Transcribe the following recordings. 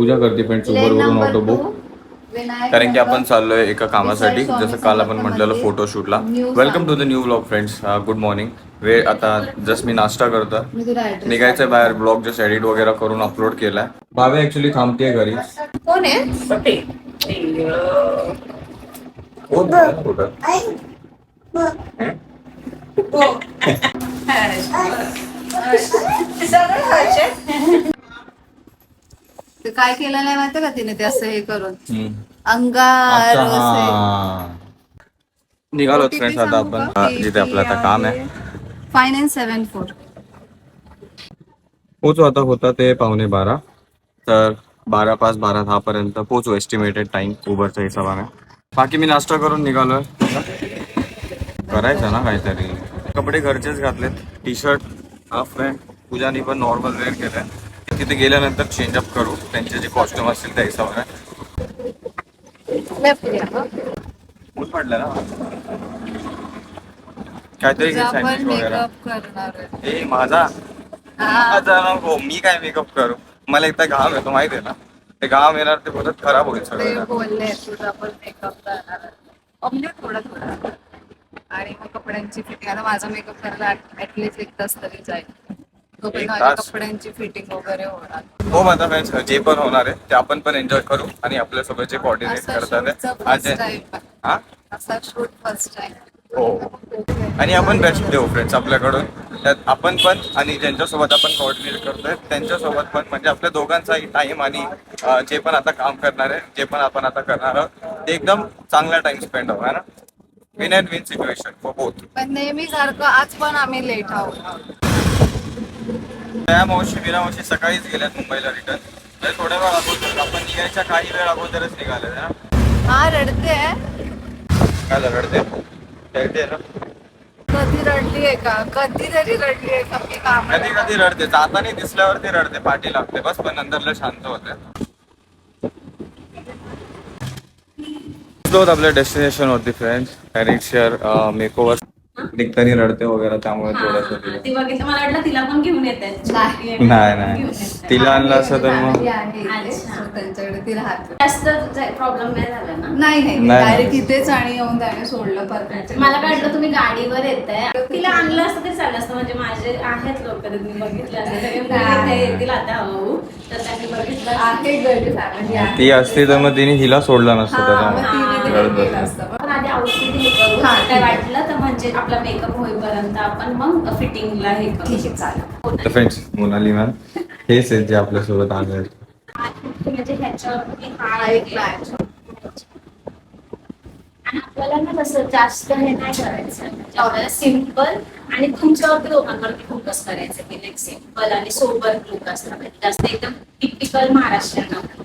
पूजा करते friends Uber वरून auto book कारण की आपण चाललोय एका कामासाठी जसं काल आपण म्हटलेलं फोटोशूटला welcome to the new blog friends good morning वेळ आता जस्ट मी नाश्ता करतो निघायचंय बाहेर ब्लॉग जस्ट एडिट वगैरे करून अपलोड केलाय. भावे ऍक्च्युली थांबते घरी. कोण आहे? कोण आहे? कुठं? ते काय केलं नाही माहिती का तिने ते असं हे करून. अंगार अच्छा, हा. निघालो फ्रेंड्स आता आपण हा, जिथे आपलं आता काम आहे. फाय नाईन सेवन फोर पोचू आता होता ते पावणे बारा. तर बारा पाच बारा दहा पर्यंत पोचू एस्टिमेटेड टाइम उबरच्या हिशोबाने. बाकी मी नाश्ता करून निघालोय. करायचं ना काहीतरी. कपडे घरचेच घातलेत. टी शर्ट हाफ पॅन्ट पूजानी पण नॉर्मल वेअर केलंय. तिथे गेल्यानंतर चेंजअप करू. त्यांचे जे कॉस्ट्युम असतील त्या हिशोबाने ऊन पडलं ना? काहीतरी सँडविच वगैरे. ए माझा? हा. माझा नको मी काय मेकअप करू? मला एकदा घाम येतो माहिती आहे ना? ते घाम येणार ते परत खराब होईल सगळं. बोलले तुझा पण मेकअप करणार आहे. अ, म्हणजे थोडा थोडा. आणि मग कपड्यांची फिटिंग आता माझा मेकअप करायला ऍटलीस्ट एक तास तरी जाईल. कपड्यांची फिटिंग वगैरे होणार. हो माझा फ्रेंड्स जे पण होणार आहे ते आपण पण एन्जॉय करू आणि आपल्यासोबत जे कॉर्डिनेट असा करतात आज हा? असा शूट फर्स्ट टाइम हो. आणि आपण बेस्ट देऊ फ्रेंड्स आपल्याकडून. त्यात आपण पण आणि ज्यांच्यासोबत आपण कोऑर्डिनेट करतोय त्यांच्यासोबत पण. म्हणजे आपल्या दोघांचाही टाइम आणि जे पण आता काम करणार आहे जे पण आपण आता करणार आहोत ते एकदम चांगला टाइम स्पेंड हवा ना? Win and win situation for both पण नेहमी सारखं आज पण आम्ही लेट आहोत. त्या मावशी मीरा मावशी सकाळीच गेल्यात मुंबईला रिटर्न म्हणजे थोड्या वेळ अगोदर आपण निघायच्या काही वेळ अगोदरच निघाले ना हा रडते. काय रडते? रडते ना. कधी रडलीये का? कधी तरी रडलीये का मी काम. कधी कधी रडते. जाताना दिसल्यावरती रडते पाठी लागते. बस पण नंतरला शांत होते. आपल्या डेस्टिनेशन वरती फ्रेंड्स पॅरिक्शियर मेकोवर निघताना रडते वगैरे त्यामुळे थोडस ती बघितलं मला वाटलं तिला पण घेऊन येते. नाही. नाही नाही. तिला आणलं असं तर मग त्यांच्याकडे ती राहते. जास्त प्रॉब्लेम नाही झाला ना? नाही नाही. नाही. डायरेक्ट इथेच आणि येऊन त्याने सोडलं परत. मला काय वाटलं तुम्ही गाडीवर येत आहे तिला आणलं असतं ते चाललं असतं. म्हणजे माझे आहेत लोक मी बघितले असते. सगळे मुली इथे येतील आता हळूहळू. तर त्यांनी बघितलं असतं. आहे गरज फॅमिली आहे. ती असती तर मग तिने हिला सोडलं नसतं हा, मग त्याला तिने ते रडत केलं बसली. असतं. पण आधी आउटफिट हे काय वाटलं? तर म्हणजे आपला मेकअप होईपर्यंत आपण मग फिटिंगला हे करू. ठीक आहे चालेल. तर फ्रेंड्स मोनाली मॅम हेच आहेत जे आपल्यासोबत आले आहेत. म्हणजे हा हा plan. आणि आपल्याला ना तसं जास्त हे नाही करायचं. म्हणजे आपल्याला सिंपल आणि तुमच्यावरती लोकांवरती फोकस करायचं की लाईक सिंपल आणि सोबर लुक असला पाहिजे जास्त एकदम टिपिकल महाराष्ट्रीयन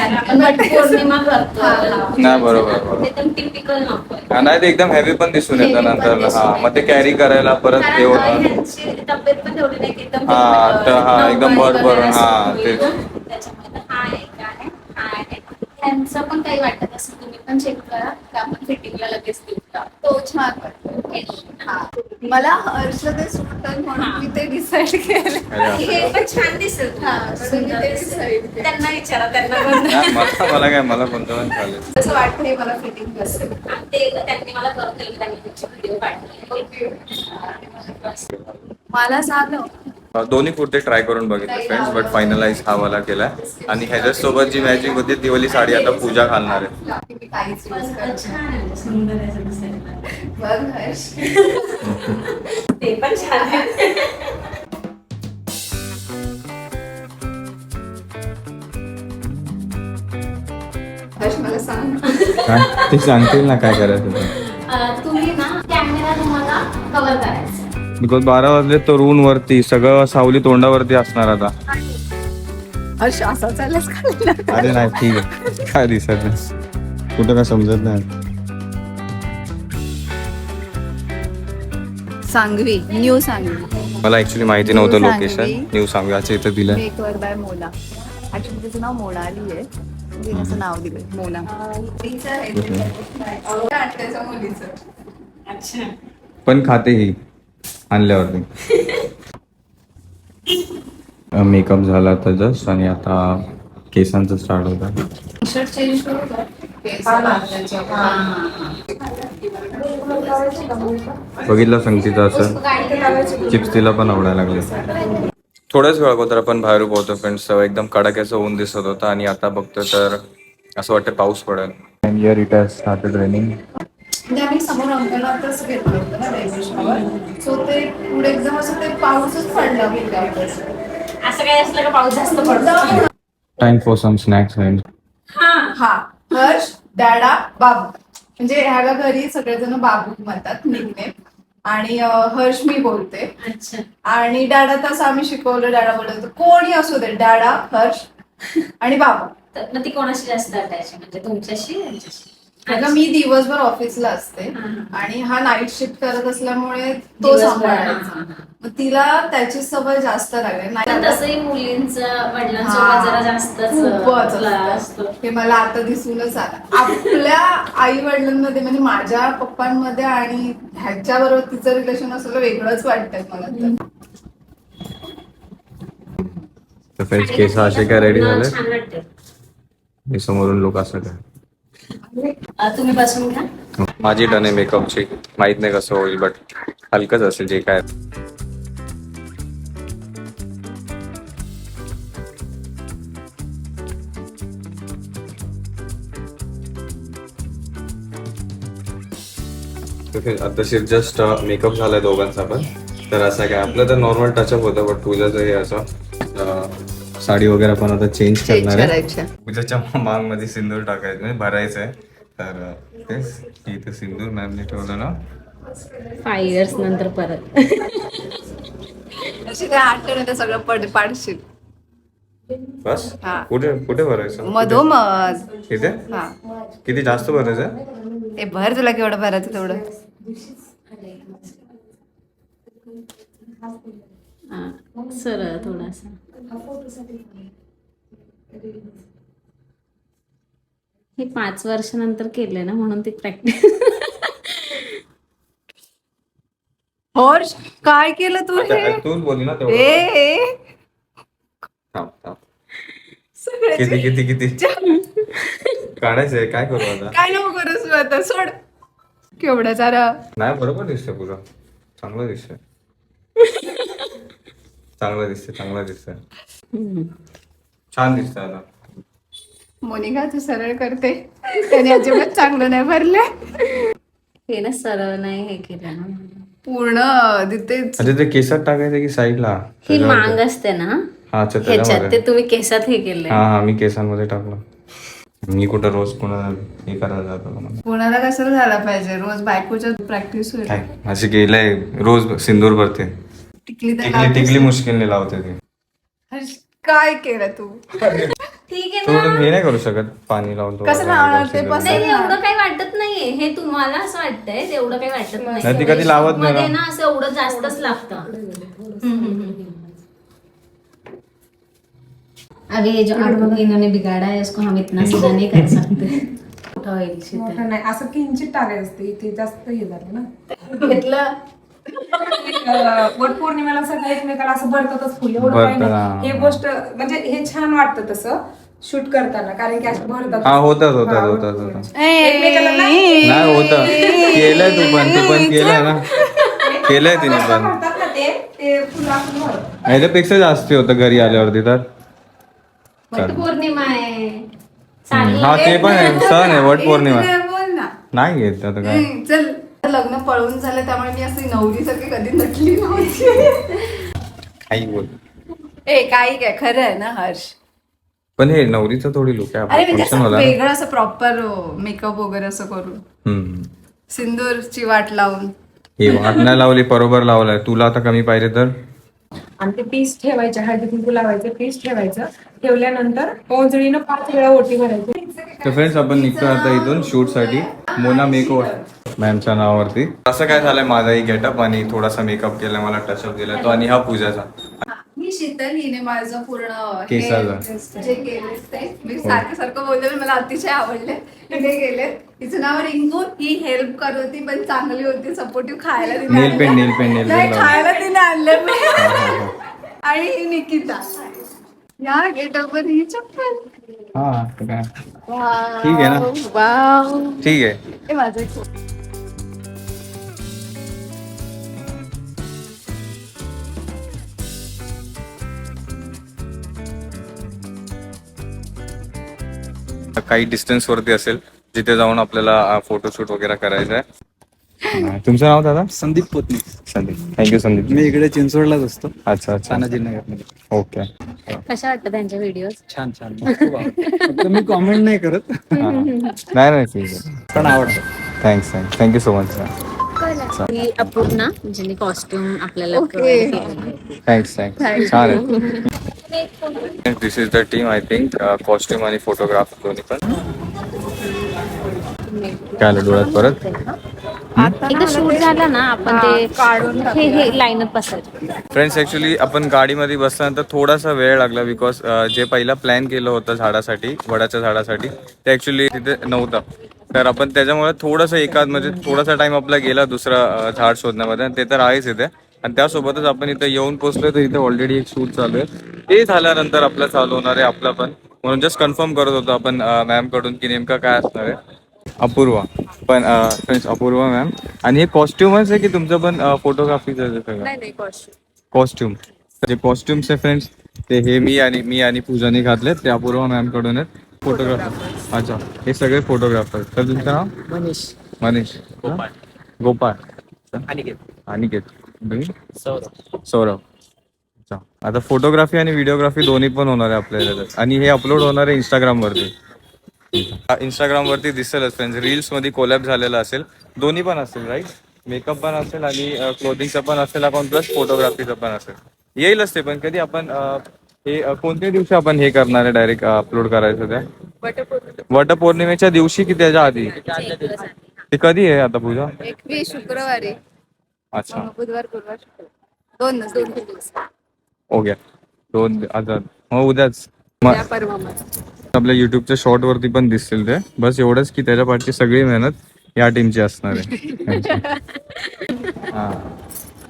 कारण आपण वट पौर्णिमा करतो हा, हा. नाही, बरोबर, बरोबर. एकदम टिपिकल नको हा, नाही ते एकदम हेवी पण दिसून येतं पण नंतर दिसून हा मग ते. कॅरी करायला परत ते कारण अं, होतं ह्यांची तब्येत पण तेवढी नाही की एकदम हा, तर हा, एकदम भरभरून, हा, तेच. ना. त्याच्यामुळे तर हा एक आहे हा आहे त्यांचं पण काही वाटत असेल तुम्ही पण चेक करा की आपण फिटिंगला लगेच देऊ का? तो छान वाटतो. हा. मला हर्ष ते सुटत म्हणून मी ते डिसाईड केले. हे पण छान दिसेल. हा, सुंदर म्हणून मी ते दिसेल. decide केलं. त्यांना विचारा त्यांना मला काय मला कोणतं पण चालेल. असं वाटतं हे मला फिटिंग बसेल. ते त्यांनी मला दिलं त्यांनी त्याची व्हिडिओ काढली मला सांग दोन्ही कुर्ते ट्राय करून बघितले फ्रेंड्स बट फायनलाइज हा वाला केलाय आणि ह्याच्यासोबत जी मॅचिंग होती ती वाली साडी आता पूजा घालणार आहे. मला सांग ते सांगतील ना काय करायचं तुम्ही ना कॅमेरा तुम्हाला कव्हर करायचा. बिकॉज बारा वाजले तर ऊन वरती सगळं सावली तोंडावरती असणार आता. असा का? अरे नाही ठीक आहे. काय दिसत नाही. कुठं काय समजत नाही. सांगवी न्यू सांगवी. मला ऍक्च्युली माहिती नव्हतं लोकेशन सांगवी. न्यू सांगव्याचं इथं दिलंय मेकवर बाय मोना ऍक्च्युली तिचं नाव मोनाली आहे. असं नाव दिलंय मोना त्याच्या मुलीचं अच्छा पण खाते ही. आणल्यावरती. मेकअप झाला तर जस्ट आणि आता केसांचं स्टार्ट होतं. शर्ट चेंज बघितलं संगतीचं असं? चिप्स तिला पण आवडायला लागले. थोड्याच वेळ अगोदर आपण बाहेर पोहतो फ्रेंड्स एकदम कडाक्याचं ऊन दिसत होतं आणि आता बघतो तर असं वाटतं पाऊस पडेल. Year it has started raining म्हणजे आम्ही समोर अंबरनाथच घेतलं होतं ना डेझिशनवर सो ते पुढे एकदम असं ते पाऊसच पडला असं काय असलं का पाऊस जास्त पडतो? Time for some snacks friends हा. हर्ष डॅडा बाबू. म्हणजे ह्याला घरी सगळेजण बाबू म्हणतात निघणे. आणि हर्ष मी बोलते. अच्छा. आणि डॅडा तसं आम्ही शिकवलं डॅडा बोलत कोणी असू दे डॅडा हर्ष आणि बाबा. ती कोणाशी जास्त अटॅच म्हणजे तुमच्याशी यांच्याशी? अगं मी दिवसभर ऑफिसला असते हा, हा. आणि हा नाईट शिफ्ट करत असल्यामुळे तो सांभाळायचा. मग तिला त्याची सवय जास्त लागली. तसंही मुलींचं हा. वडिलांसोबत जरा जास्तच हे मला आता दिसूनच आलं. आपल्या आई वडिलांमध्ये म्हणजे माझ्या पप्पांमध्ये आणि ह्याच्या बरोबर तिचं रिलेशन असलं वेगळंच वाटतंय मला तर. फ्रेंड्स केस असे काय रेडी झाले समोरून लोक असं काय तुम्ही बसून घ्या. माझी टन आहे मेकअपची. माहीत नाही कसं होईल बट हलकच असेल जे काय. तसे जस्ट मेकअप झालाय दोघांचा पण. तर असं काय आपलं तर नॉर्मल टचअप होतं बट पूजाचं हे असं. साडी वगैरे पण आता चेंज करणार आहे. पूजाच्या मांगमध्ये सिंदूर टाकायचं म्हणजे भरायचं आहे. तर तेच इथे सिंदूर मॅमने ठेवलं ना. फाईव्ह इयर्स नंतर परत. अशी काय आठवण ते सगळं पड पाडशील. बस? हा. कुठे कुठे भरायचं? मधोमध? इथे? हा. किती जास्त भरायचं ते भर तुला केवढं भरायचं तेवढं. सरळ थोडासा. हे पाच वर्षानंतर केलंय ना म्हणून ती प्रॅक्टिस हर्ष काय केलं तू हे? तूच बोलली ना तेवढं. ए थांब थांब. सगळे किती किती किती? काढायचंय काय करू आता? काय नको करूस तू आता? सोड. केवढं जरा. नाही बरोबर दिसतंय पुरा चांगलं दिसतंय. चांगलं दिसतंय चांगलं दिसतंय. छान दिसतंय आता. मोनिका तू सरळ करते. त्याने अजिबात चांगलं नाही भरले हे ना सरळ नाही हे केलं ना. पूर्ण तिथेच अच्छा ते केसात टाकायचं की साईडला? ही मांग असते ना. हा अच्छा ह्याच्यात त्याच्यामध्ये. ते तुम्ही केसात हे केलंय. हा हा मी केसांमध्ये टाकलं. मी कुठं रोज कुणा हे करायला जातो का मला पुण्याला कशाला झाला पाहिजे? रोज बायकोच्या प्रॅक्टिस होईल. काय? असे गेलंय रोज सिंदूर भरते. टिकली तर टिकली लावतेस. मुश्किलने लावते ते. हर्ष, काय केलं तू? ठीक आहे थोडं हे नाही करू शकत पाणी लावून थोडं कसं लावणार ते सिंदूर. पसंत? नाही एवढं काही वाटत नाहीये. हे तुम्हाला असं वाटतंय तेवढं काही वाटत नाही, ती कधी लावत नाही मध्ये ना. असं एवढं जास्तच लागतं. अभी ये जो आठ लोग इन्होंने बिगाड़ा है इसको हम इतना सीधा नहीं कर सकते मोठा नाही असं किंचित टाकायचं असते इथे जास्त हे झालं ना. घेतलं? वट पौर्णिमेला सगळे एकमेकाला असं भरतातच फुल एवढं काही भरतात, नाही. हा. गोष्ट म्हणजे हे छान वाटतं तसं शूट करताना कारण की असं भरतात. हा होतात होतात होतात होतात. एकमेकाला नाही. नाही होत. केलंय तू पण तू पण केलंय ना. केलंय तिने पण. भरतात ना ते ते फुलं आपण भरतो ह्याच्यापेक्षा जास्ती होतं घरी आल्यावरती तर. वट पौर्णिमा आहे. हम्म, हा ते पण आहे. सण आहे वट पौर्णिमा. ए, बोल ना. नाही घेत आता काय. चल. लग्न पळून झालं त्यामुळे मी अशी नवरीसारखी कधी नटली नव्हती. काही बोल. ए काही काय खरं आहे ना हर्ष? पण हे नवरीचं थोडी लुक आहे अरे म्हणजे फंक्शन असं. वेगळं असं प्रॉपर मेकअप वगैरे असं करून. सिंदूरची वाट लावून. ही वाट नाही लावली बरोबर लावलाय. तुला आता कमी पाहिजे तर? आणि ते पीस ठेवायचे हळदी कुंकू लावायचं पीस ठेवायचं. ठेवल्यानंतर पोंजळीनं पाच वेळा ओटी भरायची. तर फ्रेंड्स आपण निघतो आता इथून शूटसाठी. मोना मेकओव्हर मॅमच्या नावावरती. असं काय झालंय? माझाही गेटअप आणि थोडासा मेकअप केलाय मला टचअप दिलाय तो आणि हा पूजाचा. मी शीतल हिने माझं पूर्ण हे केसाचं. जे केले ते. मी सारखं सारखं बोलले मला अतिशय आवडले. हिने गेले तिचं नाव रिंकू. ही हेल्प करत होती पण चांगली होती सपोर्टिव्ह खायला तिने Nail paint, आणलं. nail paint, nail नाही, लावलं. खायला तिने आणलं आणि ही निकिता. या गेटअपवर ही चप्पल. हा तर काय वाव, ठीक आहे ना? वाव. ठीक आहे. हे माझं एक काही डिस्टन्स वरती असेल जिथे जाऊन आपल्याला फोटोशूट वगैरे करायचं आहे. तुमचं नाव दादा? संदीप पोतनी. संदीप. थँक्यू संदीप मी इकडे चिंचवडलाच असतो. अच्छा अच्छा. तानाजीनगरमध्ये. ओके कशा वाटतं त्यांच्या व्हिडिओ छान छान. खूप आवडतं. फक्त मी कॉमेंट नाही करत. नाही नाही ठीक आहे. पण आवडतं thanks thanks thank you so much ही अपूर्णा ज्यांनी कॉस्ट्युम आपल्याला provide केलेलं आहे. थँक्स थँक्स छान आहे this is the team I think costume आणि फोटोग्राफ दोन्ही पण. काय आलं डोळ्यात परत? एकदा शूट झाला ना आपण ते काढून हे हे लाईनअप असायचं फ्रेंड्स ऍक्च्युली आपण गाडीमध्ये बसल्यानंतर थोडासा वेळ लागला बिकॉज जे पहिला प्लॅन केलं होतं झाडासाठी वडाच्या झाडासाठी ते ऍक्च्युली तिथे नव्हतं. तर आपण त्याच्यामुळे थोडंसं एकाच म्हणजे थोडासा टाइम आपला गेला दुसरा झाड शोधण्यामध्ये. ते तर आहेच इथे. आणि त्यासोबतच आपण इथे येऊन पोहोचलोय तर इथे ऑलरेडी एक शूट चालू आहे. ते झाल्यानंतर आपलं चालू होणार आहे आपलं पण. म्हणून जस्ट कन्फर्म करत होतो आपण मॅमकडून की नेमकं काय असणार आहे. अपूर्वा. पण फ्रेंड्स अपूर्वा मॅम आणि हे कॉस्ट्युमच आहे की तुमचं पण फोटोग्राफीचं कॉस्ट्युम जे कॉस्ट्युम्स आहे फ्रेंड्स ते हे मी आणि मी आणि पूजाने घातले ते अपूर्वा मॅमकडून आहेत. फोटोग्राफर. अच्छा हे सगळे फोटोग्राफर. तर तुमचं नाव? मनीष. मनीष. गोपाळ. गोपाळ. अनिकेत. तुम्ही? सौरभ. अच्छा. आता फोटोग्राफी आणि व्हिडिओग्राफी दोन्ही पण होणार आहे आपल्या ह्याच्यात. आणि हे अपलोड होणार आहे इंस्टाग्राम वरती इंस्टाग्राम वरती दिसेलच फ्रेंड्स रील्समध्ये कोलॅब झालेला असेल. दोन्ही पण असेल राईट मेकअप पण असेल आणि क्लोथिंगचं पण असेल अकाउंट प्लस फोटोग्राफीचं पण असेल. येईलच ते पण कधी आपण हे अं, कोणत्या दिवशी आपण हे करणार आहे डायरेक्ट अपलोड करायचं त्या वटपौर्णिमेच्या दिवशी की त्याच्या आधी? ते कधी आहे आता पूजा? एकवीस शुक्रवारी. अच्छा. बुधवार गुरुवार शुक्रवार. दोन दिवस ओके. दोन आता मग उद्याच. मग आपल्या युट्यूबच्या शॉर्ट वरती पण दिसतील ते. बस एवढंच की त्याच्या पाठची सगळी मेहनत या टीमची असणार आहे. हा.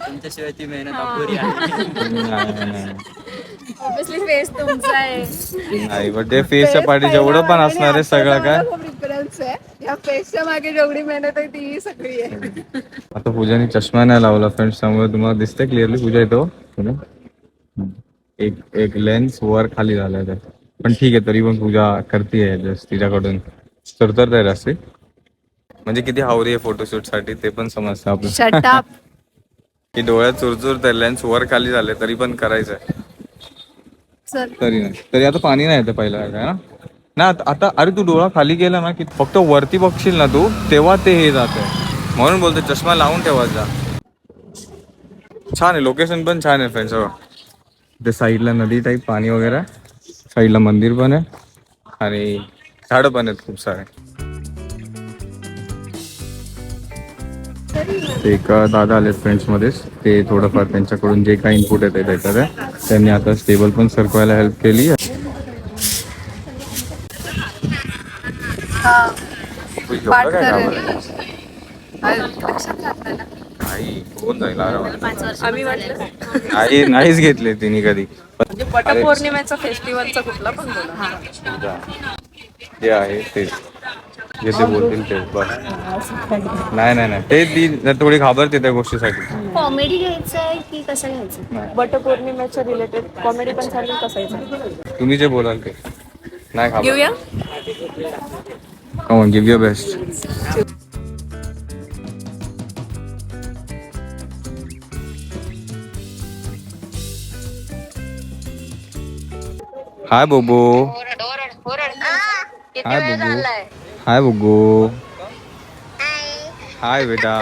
तुमच्याशिवाय ती मेहनत अपुरी आहे. नाही, नाही, ऑब्विसली फेस तुमचा आहे. नाही पण ते फेसच्या पाठी जेवढं पण असणार आहे सगळं काय. खूप डिफरन्स आहे या फेसच्या मागे जेवढी मेहनत आहे ती सगळी आहे. आता पूजाने चष्मा नाही लावला फ्रेंड्स त्यामुळे तुम्हाला दिसतंय क्लिअरली पूजा येतो एक एक लेन्स वर खाली झालाय ते. पण ठीक आहे तरी पण पूजा करते जस्ट तिच्याकडून. तरतर आहे रस्ते म्हणजे किती हावरी आहे फोटोशूटसाठी ते पण समजतं आपलं. की डोळ्यात चुरचुर लेन्स वर खाली झाले तरी पण करायचंय. चल तरी नाही. तरी आता पाणी नाही येतं पहिला काय ना? ना आता- आता अरे तू डोळा खाली गेला ना की फक्त वरती बघशील ना तू तेव्हा ते हे जात म्हणून बोलतो चष्मा लावून ठेवा जा. छान आहे लोकेशन पण छान आहे फ्रेंड्स ते साईडला नदी टाईप पाणी वगैरे. आहे साईडला मंदिर पण आहे. आणि झाडं पण आहेत खूप सारे. ते एक दादा आले फ्रेंड्स मध्येच. ते थोडंफार त्यांच्याकडून जे काही इनपुट येते त्याच्यात आहे. त्यांनी आता स्टेबल पण सरकवायला हेल्प केली. हा. नाही नाहीच घेतले तिने कधी. म्हणजे वटपौर्णिमेचा फेस्टिवलचा कुठला पण. जे आहे ते जे ते बोलतील ते बस. नाही नाही नाही. ते ती थोडी घाबरते त्या गोष्टीसाठी. कॉमेडी घ्यायचं आहे की कसं घ्यायचं? वटपौर्णिमेच्या रिलेटेड कॉमेडी पण चालेल कसायचं तुम्ही जे बोलाल ते. नाही घेऊया? गिव्ह युअर बेस्ट हाय बोबो हाय बोबो हाय बोगो हाय बेटा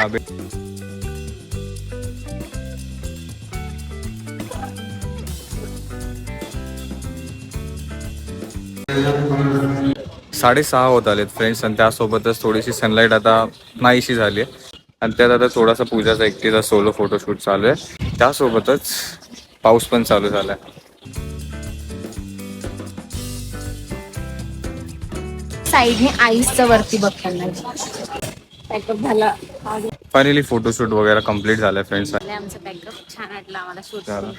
साडेसहा होत आलेत फ्रेंड्स आणि त्यासोबतच थोडीशी सनलाईट आता नाहीशी झाली आहे. आणि त्यात आता थोडासा पूजाचा एकटीचा सोलो फोटोशूट चालू आहे. त्यासोबतच पाऊस पण चालू झालाय. साईडने आईसचं वरती बघताना. झाला. फायनली फोटोशूट वगैरे कंप्लीट झालाय फ्रेंड्स आमचं पॅकअप छान वाटलं आम्हाला शूट झालं.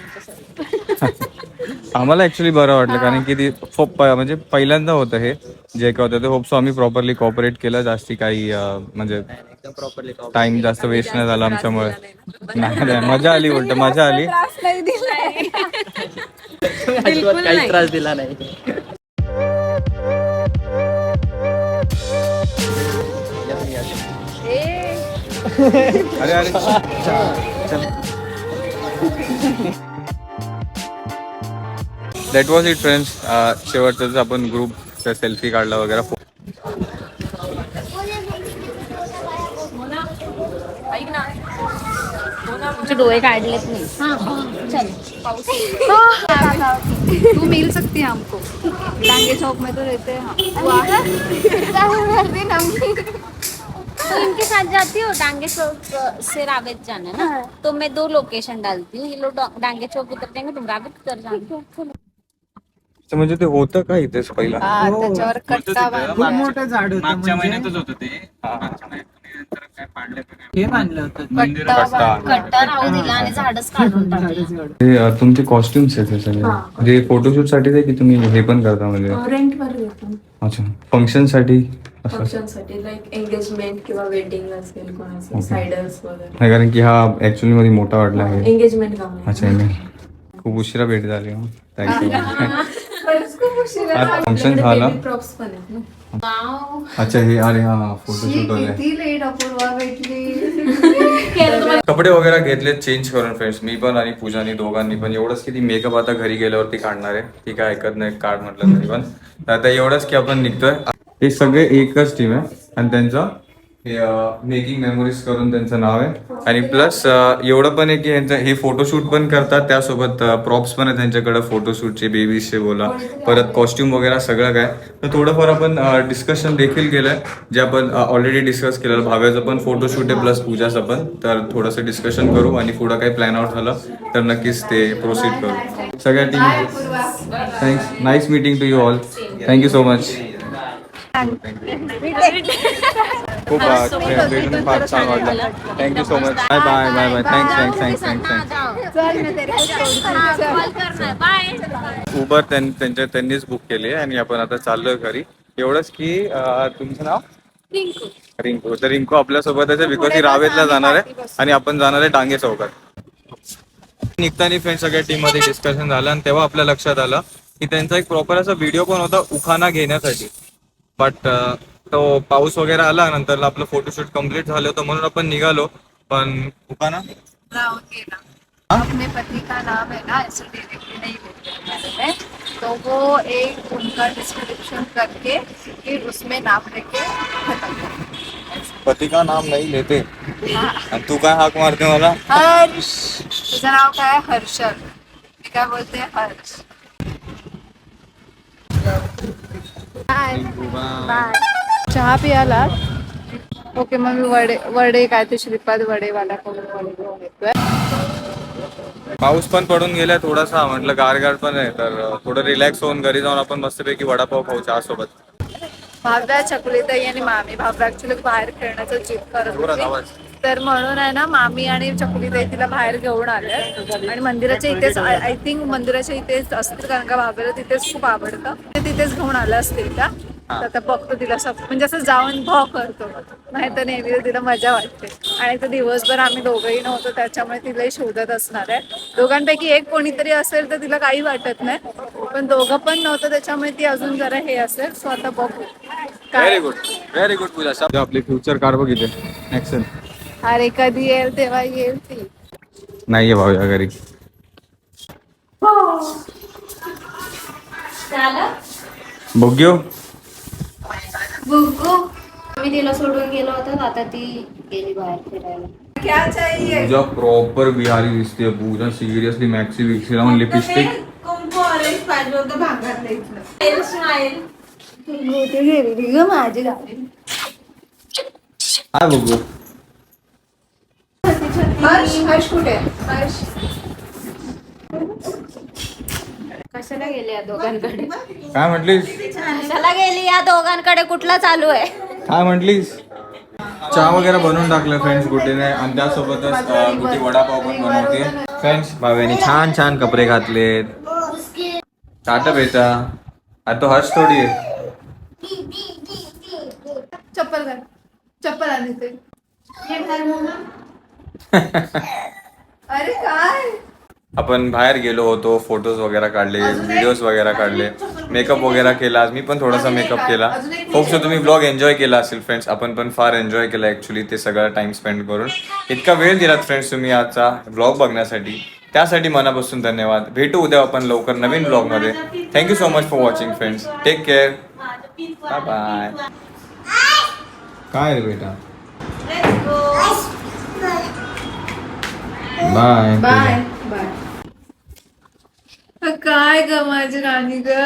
आम्हाला ऍक्च्युली बरं वाटलं कारण की ती म्हणजे पहिल्यांदा होतं हे. जे काय होतं ते होप सो आम्ही प्रॉपरली कॉपरेट केलं जास्ती काही म्हणजे एकदम प्रॉपरली टाइम जास्त वेस्ट नाही झाला आमच्यामुळे. नाही नाही मजा आली उलट मजा आली. त्रास नाही. दिलाय अजिबात काही त्रास दिला नाही. अरे अरे चल। दॅट वॉज़ इट फ्रेंड्स शेवटच आपण ग्रुप सेल्फी काढला वगैरे. डोळे काढलेत नाही. तू मिल सकती है हमको लांगे चौक में तो रहते हैं. तो इनके साथ जाती हो डांगे चौक से रावेत जाना ना तो मैं दो लोकेशन डालती हूँ ये लोग डा- डांगे चौक उतर जाएंगे तुम रावेत उतर जाना। म्हणजे ते होतं का इथेच पहिला? हा, त्याच्यावर कट्टा खूप बांधलाय. मोठं झाड होतं मागच्या म्हणजे. महिन्यातच होतं ते हा. मागच्या महिन्यात. हे बांधलं होतं. कट्टा कट्टा. बांधलाय. कट्टा राहू दिला आणि झाडच काढून टाकलं. हे अ, तुमचे कॉस्ट्युम्स आहेत हे सगळे. म्हणजे फोटोशूटसाठी आहे की तुम्ही हे पण करता म्हणजे? देतो. अच्छा. फंक्शनसाठी? असं फंक्शनसाठी लाईक एंगेजमेंट किंवा वेडिंग असेल कोणाचं. सायडर्स वगैरे. नाही कारण की हा ऍक्च्युअली मध्ये मोठा वाटला आहे. एंगेजमेंट काम अच्छा नाही. खूप उशिरा भेट झाली थँक्यू फंक्शन झालं. प्रॉप्स पण आहेत ना. अच्छा हे अरे हा फोटोशूट वगैरे किती लेट अपूर्वा भेटली. कपडे वगैरे घेतले चेंज करून फ्रेंड्स मी पण आणि पूजानी दोघांनी पण. एवढंच की ती मेकअप आता घरी गेल्यावरती काढणार आहे. ती काय ऐकत नाही काढ म्हटलं तरी पण. आता एवढंच की आपण निघतोय. हे सगळे एकच टीम आहे. आणि त्यांचं हे मेकिंग मेमोरीज करून त्यांचं नाव आहे. आणि प्लस एवढं पण आहे की यांचं हे फोटोशूट पण करतात. त्यासोबत प्रॉप्स पण आहे त्यांच्याकडे फोटोशूटचे बेबीजचे बोला. परत कॉस्ट्युम वगैरे सगळं काय. तर थोडंफार आपण डिस्कशन देखील केलंय जे आपण ऑलरेडी डिस्कस केलं भाव्याचं पण फोटोशूट आहे प्लस पूजाचं पण. तर थोडंसं डिस्कशन करू आणि पुढं काही प्लॅन आउट झालं तर नक्कीच ते प्रोसीड करू. सगळ्या team thanks nice meeting to you all thank you so much खूप भेटून फार छान वाटलं. Thank you so much bye bye bye bye thanks thanks thanks thanks thanks Uber त्यां- त्यांच्या त्यांनीच बुक केली आणि आपण आता चाललोय घरी. एवढंच की तुमचं नाव? रिंकू. तर रिंकू आपल्यासोबतच आहे. रावेतला जाणार आहे. आणि आपण जाणार आहे डांगे चौकात. निघताना फ्रेंड सगळ्या टीममध्ये डिस्कशन झालं आणि तेव्हा आपल्या लक्षात आलं की त्यांचा एक प्रॉपर असा व्हिडिओ पण होता उखाणा घेण्यासाठी. बट तो पाऊस वगैरे आला नंतर आपलं फोटोशूट कंप्लीट झालं होतं म्हणून आपण निघालो. पण उखाणा राहुल गेला अपने पति का नाम है ना ऐसे डायरेक्टली नहीं लेते हैं हैं? तो वो एक उनका डिस्क्रिप्शन करके फिर उसमें नाम लेके खत्म पती का नाम नहीं लेते. आणि तू काय हाक मारते मला हर्ष. तुझं नाव काय आहे? हर्षल. मी काय बोलते? हर्ष. चहा पियाला ओके मग मी वडे वडे काय ते श्रीपाद वडेवाला वडे येतोय. पाऊस पण पडून गेलाय थोडासा म्हटलं गारगार पण आहे तर थोडं रिलॅक्स होऊन घरी जाऊन आपण मस्तपैकी वडापाव खाऊ चहा सोबत भाव्या चकुलीताई आणि मामी. भाव्या ऍक्च्युली बाहेर खेळण्याचं जिद करत होती. तर म्हणून आहे ना मामी आणि चकुलीताई तिला बाहेर घेऊन आले आणि मंदिराच्या इथेच आय थिंक मंदिराच्या इथेच असतील कारण का भाव्याला तिथेच खूप आवडतं. ते तिथेच घेऊन आल्या असतील का तर आता बघतो तिला सब म्हणजे असं जाऊन भाव करतो. नाही तर नेहमी तिला मजा वाटते. आणि तर दिवसभर आम्ही दोघंही नव्हतो त्याच्यामुळे तिलाही शोधत असणार आहे. दोघांपैकी एक कोणीतरी असेल तर तिला काही वाटत नाही. पण दोघं पण नव्हतं त्याच्यामुळे ती अजून जरा हे असेल. सो आता बघू. Very good very good Puja आपली फ्युचर कार बघितले. ऍक्शन अरे कधी येईल तेव्हा येईल ती. नाहीये भाऊया घरी. झालं? बघ्यो गुगू मी तिला सोडून गेलो होतो आता ती गेली बाहेर फिरायला. क्या चाहिए? पूजा प्रॉपर बिहारी दिसते पूजा सिरियसली मॅक्सी विक्सी लावून लिपस्टिक कुंकू ऑरेंज पाहिजे होतं भागात इथलं स्माईल गोटी गेली ग माझी गाडी. काय बघू. हर्ष हर्ष कुठे आहे? हर्ष. कशाला गेली या दोघांकडे? काय म्हटलीस? कशाला गेली या दोघांकडे? कुठला चालू आहे? काय म्हटलीस? चहा वगैरे बनवून टाकलं फ्रेंड्स गुटीने आणि त्यासोबतच अं, गुटी वडापाव पण बनवते. फ्रेंड्स भाव्याने छान छान कपडे घातलेत. टाटा बेटा. आता तो हर्ष थोडी आहे. चप्पल घाल. चप्पल आली ते अरे काय? आपण बाहेर गेलो होतो फोटोज वगैरे काढले व्हिडिओज वगैरे काढले. मेकअप वगैरे केला. मी पण थोडासा मेकअप केला. Hope so. तुम्ही ब्लॉग एन्जॉय केला असेल फ्रेंड्स आपण पण फार एन्जॉय केला ऍक्च्युली ते सगळं टाइम स्पेंड करून. इतका वेळ दिलात फ्रेंड्स तुम्ही आजचा ब्लॉग बघण्यासाठी. त्यासाठी मनापासून धन्यवाद. भेटू उद्या आपण लवकर नवीन ब्लॉगमध्ये thank you so much for watching friends take care bye bye काय रे बेटा? बाय बाय बाय काय ग माझी राणी ग?